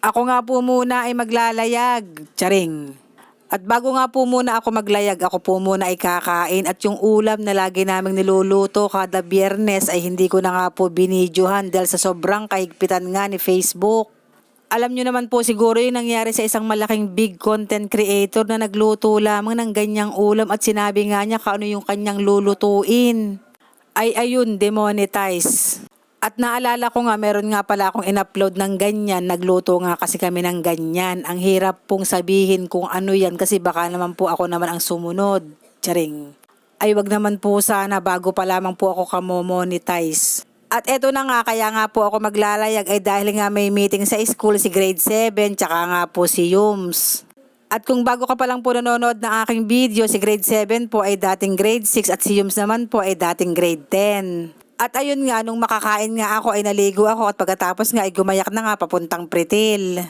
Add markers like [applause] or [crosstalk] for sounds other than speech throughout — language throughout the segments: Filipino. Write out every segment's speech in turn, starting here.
Ako nga po muna ay maglalayag. Charing. At bago nga po muna ako maglayag, ako po muna ay kakain at yung ulam na lagi naming niluluto kada biyernes ay hindi ko na nga po binidyohan dahil sa sobrang kahigpitan nga ni Facebook. Alam nyo naman po siguro yung nangyari sa isang malaking big content creator na nagluto lamang ng ganyang ulam at sinabi nga niya kano yung kanyang lulutuin. Ay ayun, demonetize. At naalala ko nga, meron nga pala akong in-upload ng ganyan. Nagluto nga kasi kami ng ganyan. Ang hirap pong sabihin kung ano yan kasi baka naman po ako naman ang sumunod. Charing. Ay wag naman po sana bago pa lamang po ako kamo-monetize. At eto na nga, kaya nga po ako maglalayag ay dahil nga may meeting sa school si grade 7 tsaka nga po si Yums. At kung bago ka pa lang po nanonood ng aking video, si grade 7 po ay dating grade 6 at si Yums naman po ay dating grade 10. At ayun nga, nung makakain nga ako ay naligo ako at pagkatapos nga ay gumayak na nga papuntang Pritil.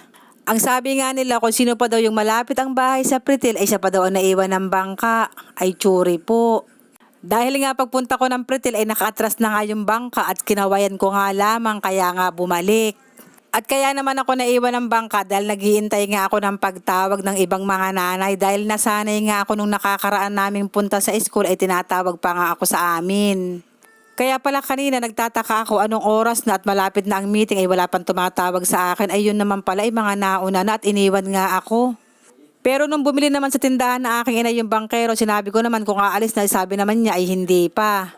Ang sabi nga nila kung sino pa daw yung malapit ang bahay sa Pritil ay siya pa daw ang naiwan ng bangka. Ay tsuri po. Dahil nga pagpunta ko ng Pritil ay nakaatras na nga yung bangka at kinawayan ko nga lamang kaya nga bumalik. At kaya naman ako naiwan ng bangka dahil naghihintay nga ako ng pagtawag ng ibang mga nanay dahil nasanay nga ako nung nakakaraan naming punta sa school ay tinatawag pa nga ako sa amin. Kaya pala kanina nagtataka ako anong oras na at malapit na ang meeting ay wala pang tumatawag sa akin ay yun naman pala ay mga nauna na at iniwan nga ako. Pero nung bumili naman sa tindahan na aking ina yung bangkero, sinabi ko naman kung aalis na sabi naman niya ay hindi pa.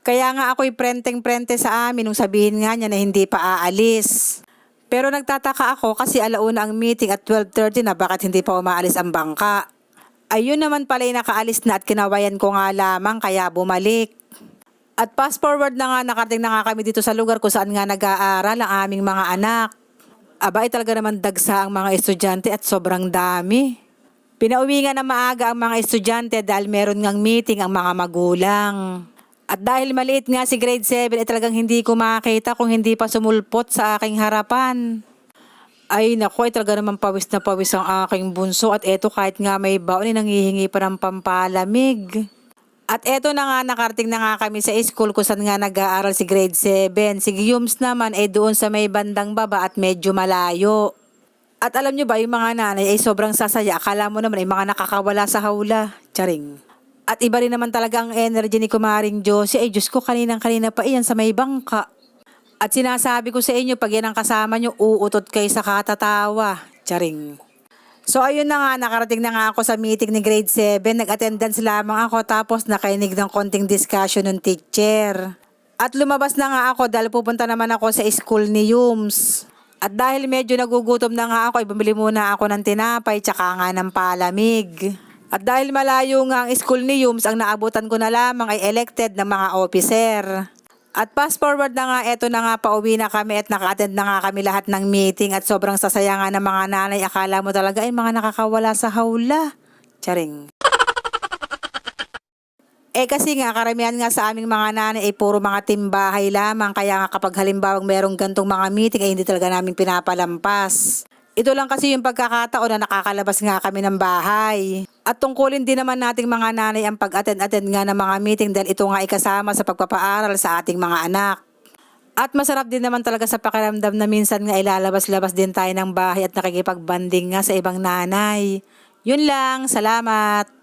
Kaya nga ako'y prenteng-prente sa amin nung sabihin nga niya na hindi pa aalis. Pero nagtataka ako kasi alauna ang meeting at 12.30 na bakit hindi pa umaalis ang bangka. Ayun naman pala yung nakaalis na at kinawayan ko nga lamang kaya bumalik. At fast forward na nga, nakarating na nga kami dito sa lugar kung saan nga nag-aaral ang aming mga anak. Aba, ay talaga naman dagsa ang mga estudyante at sobrang dami. Pinauwi nga na maaga ang mga estudyante dahil meron ngang meeting ang mga magulang. At dahil maliit nga si grade 7, ay talagang hindi ko makita kung hindi pa sumulpot sa aking harapan. Ay naku, ay talaga naman pawis na pawis ang aking bunso at eto kahit nga may baon ay nangihingi pa ng pampalamig. At eto na nga, nakarating na nga kami sa school kung saan nga nag-aaral si grade 7. Si Yums naman ay doon sa may bandang baba at medyo malayo. At alam nyo ba, yung mga nanay ay sobrang sasaya. Akala mo naman ay mga nakakawala sa hawla. Charing. At iba rin naman talaga ang energy ni Kumaring Josie. Ay Diyos ko, kaninang-kanina pa iyan sa may bangka. At sinasabi ko sa inyo, pag yan ang kasama nyo, uutot kayo sa katatawa. Charing. So ayun na nga, nakarating na nga ako sa meeting ni grade 7. Nag-attendance lamang ako tapos nakainig ng konting discussion ng teacher. At lumabas na nga ako dahil pupunta naman ako sa school ni Yums. At dahil medyo nagugutom na nga ako, ay bumili muna ako ng tinapay tsaka nga ng palamig. At dahil malayo nga ang school ni Yums, ang naabutan ko na lamang ay elected ng mga officer. At fast forward na nga, eto na nga, pauwi na kami at naka-attend na nga kami lahat ng meeting at sobrang sasaya nga ng mga nanay. Akala mo talaga ay mga nakakawala sa hawla. Charing. [laughs] Eh kasi nga, karamihan nga sa aming mga nanay ay puro mga timbahay lamang. Kaya nga kapag halimbawa merong gantong mga meeting ay hindi talaga namin pinapalampas. Ito lang kasi yung pagkakataon na nakakalabas nga kami ng bahay. At tungkulin din naman nating mga nanay ang pag-attend-attend nga ng mga meeting dahil ito nga ikasama sa pagpapaaral sa ating mga anak. At masarap din naman talaga sa pakiramdam na minsan nga ilalabas-labas din tayo ng bahay at nakikipagbanding nga sa ibang nanay. Yun lang, salamat!